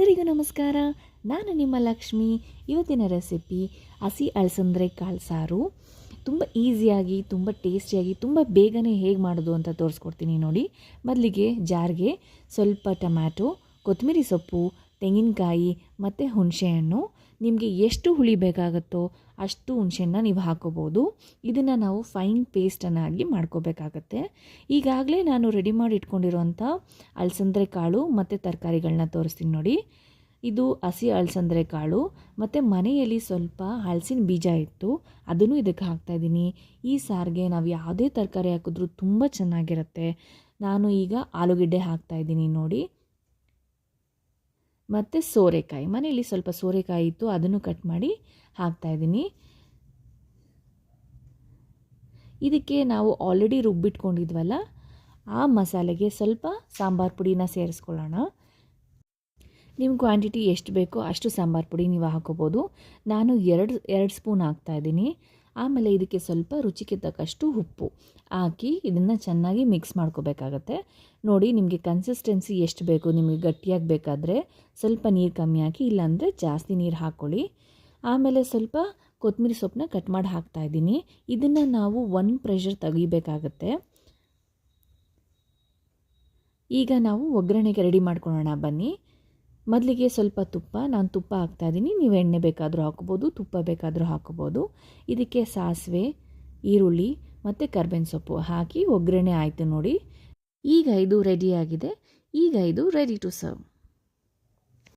ಎಲ್ಲರಿಗೂ ನಮಸ್ಕಾರ. ನಾನು ನಿಮ್ಮ ಲಕ್ಷ್ಮಿ. ಇವತ್ತಿನ ರೆಸಿಪಿ ಹಸಿ ಅಳಸಂದ್ರೆ ಕಾಳು ಸಾರು. ತುಂಬ ಈಸಿಯಾಗಿ, ತುಂಬ ಟೇಸ್ಟಿಯಾಗಿ, ತುಂಬ ಬೇಗನೆ ಹೇಗೆ ಮಾಡೋದು ಅಂತ ತೋರಿಸ್ಕೊಡ್ತೀನಿ ನೋಡಿ. ಮೊದಲಿಗೆ ಜಾರ್ಗೆ ಸ್ವಲ್ಪ ಟೊಮ್ಯಾಟೊ, ಕೊತ್ತಂಬರಿ ಸೊಪ್ಪು ತೆಂಗಿನಕಾಯಿ ಮತ್ತು ಹುಣಸೆಹಣ್ಣು. ನಿಮಗೆ ಎಷ್ಟು ಹುಳಿ ಬೇಕಾಗುತ್ತೋ ಅಷ್ಟು ಹುಣಸೆಹಣ್ಣ ನೀವು ಹಾಕೋಬೋದು. ಇದನ್ನು ನಾವು ಫೈನ್ ಪೇಸ್ಟನ್ನಾಗಿ ಮಾಡ್ಕೋಬೇಕಾಗತ್ತೆ. ಈಗಾಗಲೇ ನಾನು ರೆಡಿ ಮಾಡಿ ಇಟ್ಕೊಂಡಿರುವಂಥ ಅಲಸಂದ್ರೆ ಕಾಳು ಮತ್ತು ತರಕಾರಿಗಳನ್ನ ತೋರಿಸ್ತೀನಿ ನೋಡಿ. ಇದು ಹಸಿ ಅಲಸಂದ್ರೆ ಕಾಳು ಮತ್ತು ಮನೆಯಲ್ಲಿ ಸ್ವಲ್ಪ ಹಲಸಿನ ಬೀಜ ಇತ್ತು ಅದನ್ನು ಇದಕ್ಕೆ ಹಾಕ್ತಾಯಿದ್ದೀನಿ ಈ ಸಾರಿಗೆ ನಾವು ಯಾವುದೇ ತರಕಾರಿ ಹಾಕಿದ್ರೂ ತುಂಬ ಚೆನ್ನಾಗಿರುತ್ತೆ. ನಾನು ಈಗ ಆಲೂಗೆಡ್ಡೆ ಹಾಕ್ತಾಯಿದ್ದೀನಿ ನೋಡಿ. ಮತ್ತು ಸೋರೆಕಾಯಿ. ಮನೆಯಲ್ಲಿ ಸ್ವಲ್ಪ ಸೋರೆಕಾಯಿ ಇತ್ತು, ಅದನ್ನು ಕಟ್ ಮಾಡಿ ಹಾಕ್ತಾಯಿದ್ದೀನಿ ಇದಕ್ಕೆ ನಾವು ಆಲ್ರೆಡಿ ರುಬ್ಬಿಟ್ಕೊಂಡಿದ್ವಲ್ಲ, ಆ ಮಸಾಲೆಗೆ ಸ್ವಲ್ಪ ಸಾಂಬಾರು ಪುಡಿನ ಸೇರಿಸ್ಕೊಳ್ಳೋಣ. ನಿಮ್ಮ ಕ್ವಾಂಟಿಟಿ ಎಷ್ಟು ಬೇಕೋ ಅಷ್ಟು ಸಾಂಬಾರು ಪುಡಿ ನೀವು ಹಾಕೋಬೋದು. ನಾನು ಎರಡು ಎರಡು ಸ್ಪೂನ್ ಹಾಕ್ತಾಯಿದ್ದೀನಿ ಆಮೇಲೆ ಇದಕ್ಕೆ ಸ್ವಲ್ಪ ರುಚಿಗೆ ತಕ್ಕಷ್ಟು ಉಪ್ಪು ಹಾಕಿ ಇದನ್ನು ಚೆನ್ನಾಗಿ ಮಿಕ್ಸ್ ಮಾಡ್ಕೋಬೇಕಾಗತ್ತೆ. ನೋಡಿ ನಿಮಗೆ ಕನ್ಸಿಸ್ಟೆನ್ಸಿ ಎಷ್ಟು ಬೇಕು, ನಿಮಗೆ ಗಟ್ಟಿಯಾಗಿ ಬೇಕಾದರೆ ಸ್ವಲ್ಪ ನೀರು ಕಮ್ಮಿ ಹಾಕಿ, ಇಲ್ಲಾಂದರೆ ಜಾಸ್ತಿ ನೀರು ಹಾಕ್ಕೊಳ್ಳಿ ಆಮೇಲೆ ಸ್ವಲ್ಪ ಕೊತ್ತಂಬರಿ ಸೊಪ್ಪನ್ನ ಕಟ್ ಮಾಡಿ ಹಾಕ್ತಾ ಇದ್ದೀನಿ. ಇದನ್ನು ನಾವು ಒನ್ ಪ್ರೆಷರ್ ತೆಗಿಬೇಕಾಗತ್ತೆ. ಈಗ ನಾವು ಒಗ್ಗರಣೆಗೆ ರೆಡಿ ಮಾಡ್ಕೊಳ್ಳೋಣ ಬನ್ನಿ. ಮೊದಲಿಗೆ ಸ್ವಲ್ಪ ತುಪ್ಪ, ನಾನು ತುಪ್ಪ ಹಾಕ್ತಾಯಿದ್ದೀನಿ ನೀವು ಎಣ್ಣೆ ಬೇಕಾದರೂ ಹಾಕ್ಬೋದು, ತುಪ್ಪ ಬೇಕಾದರೂ ಹಾಕ್ಬೋದು. ಇದಕ್ಕೆ ಸಾಸಿವೆ, ಈರುಳ್ಳಿ ಮತ್ತು ಕರ್ಬೇವಿನ ಸೊಪ್ಪು ಹಾಕಿ ಒಗ್ಗರಣೆ ಆಯಿತು ನೋಡಿ. ಈಗ ಇದು ರೆಡಿಯಾಗಿದೆ ಈಗ ಇದು ರೆಡಿ ಟು ಸರ್ವ್